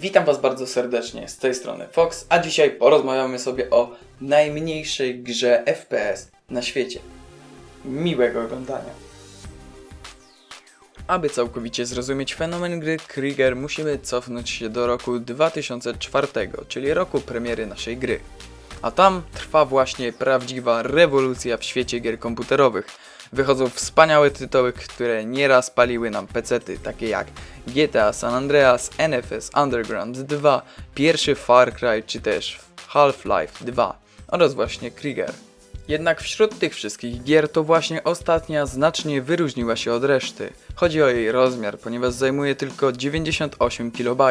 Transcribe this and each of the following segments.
Witam Was bardzo serdecznie, z tej strony Fox, a dzisiaj porozmawiamy sobie o najmniejszej grze FPS na świecie. Miłego oglądania. Aby całkowicie zrozumieć fenomen gry Krieger, musimy cofnąć się do roku 2004, czyli roku premiery naszej gry. A tam trwa właśnie prawdziwa rewolucja w świecie gier komputerowych. Wychodzą wspaniałe tytuły, które nieraz paliły nam pecety, takie jak GTA San Andreas, NFS Underground 2, pierwszy Far Cry czy też Half-Life 2 oraz właśnie Krieger. Jednak wśród tych wszystkich gier to właśnie ostatnia znacznie wyróżniła się od reszty. Chodzi o jej rozmiar, ponieważ zajmuje tylko 98 KB.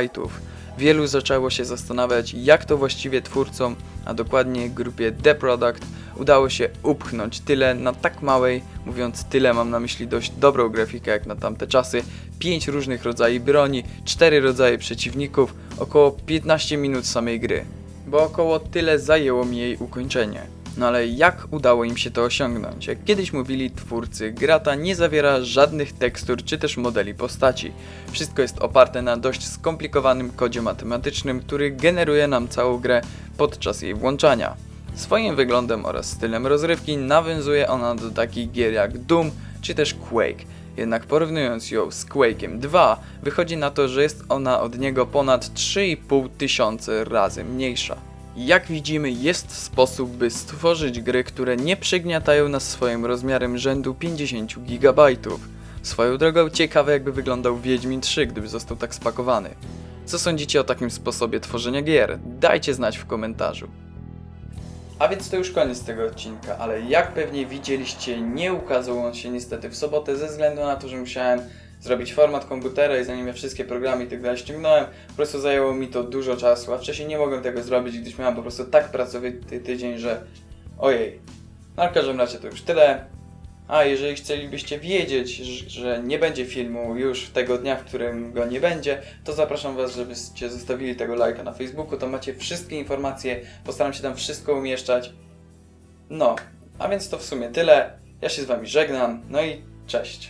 Wielu zaczęło się zastanawiać, jak to właściwie twórcom, a dokładnie grupie The Product, udało się upchnąć tyle na tak małej, mówiąc tyle mam na myśli dość dobrą grafikę jak na tamte czasy, 5 różnych rodzajów broni, 4 rodzaje przeciwników, około 15 minut samej gry. Bo około tyle zajęło mi jej ukończenie. No ale jak udało im się to osiągnąć? Jak kiedyś mówili twórcy, gra ta nie zawiera żadnych tekstur czy też modeli postaci. Wszystko jest oparte na dość skomplikowanym kodzie matematycznym, który generuje nam całą grę podczas jej włączania. Swoim wyglądem oraz stylem rozrywki nawiązuje ona do takich gier jak Doom czy też Quake. Jednak porównując ją z Quake'em 2, wychodzi na to, że jest ona od niego ponad 3,5 tysiące razy mniejsza. Jak widzimy, jest sposób, by stworzyć gry, które nie przygniatają nas swoim rozmiarem rzędu 50 GB. Swoją drogą ciekawe jakby wyglądał Wiedźmin 3, gdyby został tak spakowany. Co sądzicie o takim sposobie tworzenia gier? Dajcie znać w komentarzu. A więc to już koniec tego odcinka, ale jak pewnie widzieliście, nie ukazał on się niestety w sobotę ze względu na to, że musiałem zrobić format komputera i zanim ja wszystkie programy i tak dalej ściągnąłem, po prostu zajęło mi to dużo czasu, a wcześniej nie mogłem tego zrobić, gdyż miałem po prostu tak pracowity tydzień, że ojej. No w każdym razie to już tyle. A jeżeli chcielibyście wiedzieć, że- nie będzie filmu już tego dnia, w którym go nie będzie, to zapraszam Was, żebyście zostawili tego lajka na Facebooku, to macie wszystkie informacje, postaram się tam wszystko umieszczać. No, a więc to w sumie tyle. Ja się z Wami żegnam, no i cześć.